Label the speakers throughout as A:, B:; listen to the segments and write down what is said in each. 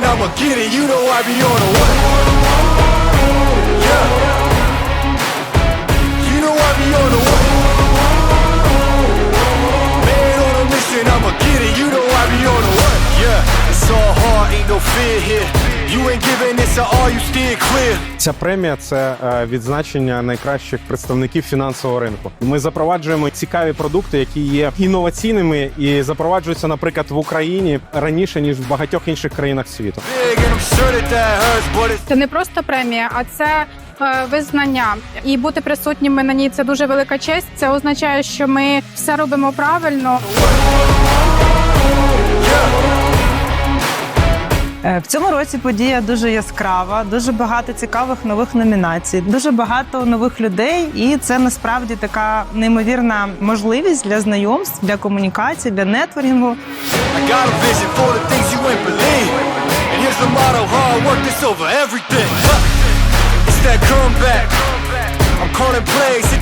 A: mission, I'ma get it. You know I be on a what? Yeah. You know I be on a what? Man on a mission, I'ma get it. You know I be on a what? Yeah. It's all hard, ain't no fear here. You ain't giving this to all, you steer clear.
B: Ця премія це е, відзначення найкращих представників фінансового ринку. Ми запроваджуємо цікаві продукти, які є інноваційними і запроваджуються, наприклад, в Україні раніше ніж в багатьох інших країнах світу.
A: Big, and I'm sure that that hurts, but it's
C: Це не просто премія, а це е, визнання. І бути присутніми на ній це дуже велика честь. Це означає, що ми все робимо правильно.
D: Е, В цьому році подія дуже яскрава, дуже багато цікавих нових номінацій, дуже багато нових людей, і це насправді така неймовірна можливість для знайомств, для комунікації, для нетворінгу.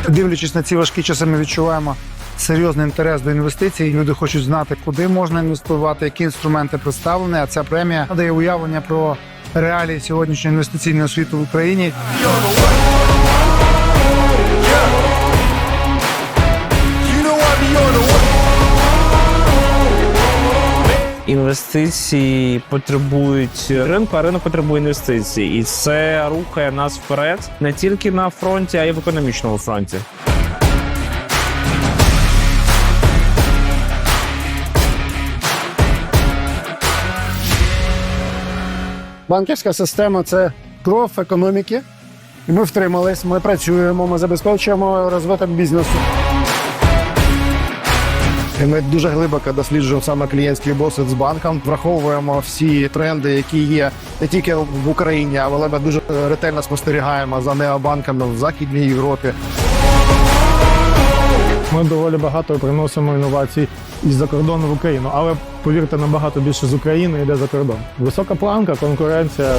E: Дивлячись на ці важкі часи, ми відчуваємо серйозний інтерес до інвестицій. Люди хочуть знати, куди можна інвестувати, які інструменти представлені. А ця премія дає уявлення про реалії сьогоднішнього інвестиційного світу в Україні.
F: Інвестиції потребують ринку, а ринок потребує інвестицій, і це рухає нас вперед не тільки на фронті, а й в економічному фронті.
E: Банківська система це кров економіки. І ми втримались, ми працюємо, ми забезпечуємо розвиток бізнесу. І Ми дуже глибоко досліджуємо саме клієнтський досвід з банком, враховуємо всі тренди, які є не тільки в Україні, але ми дуже ретельно спостерігаємо за необанками в Західній Європі.
G: Ми доволі багато приносимо інновацій із-за кордону в Україну, але повірте, набагато більше з України йде за кордон. Висока планка, конкуренція.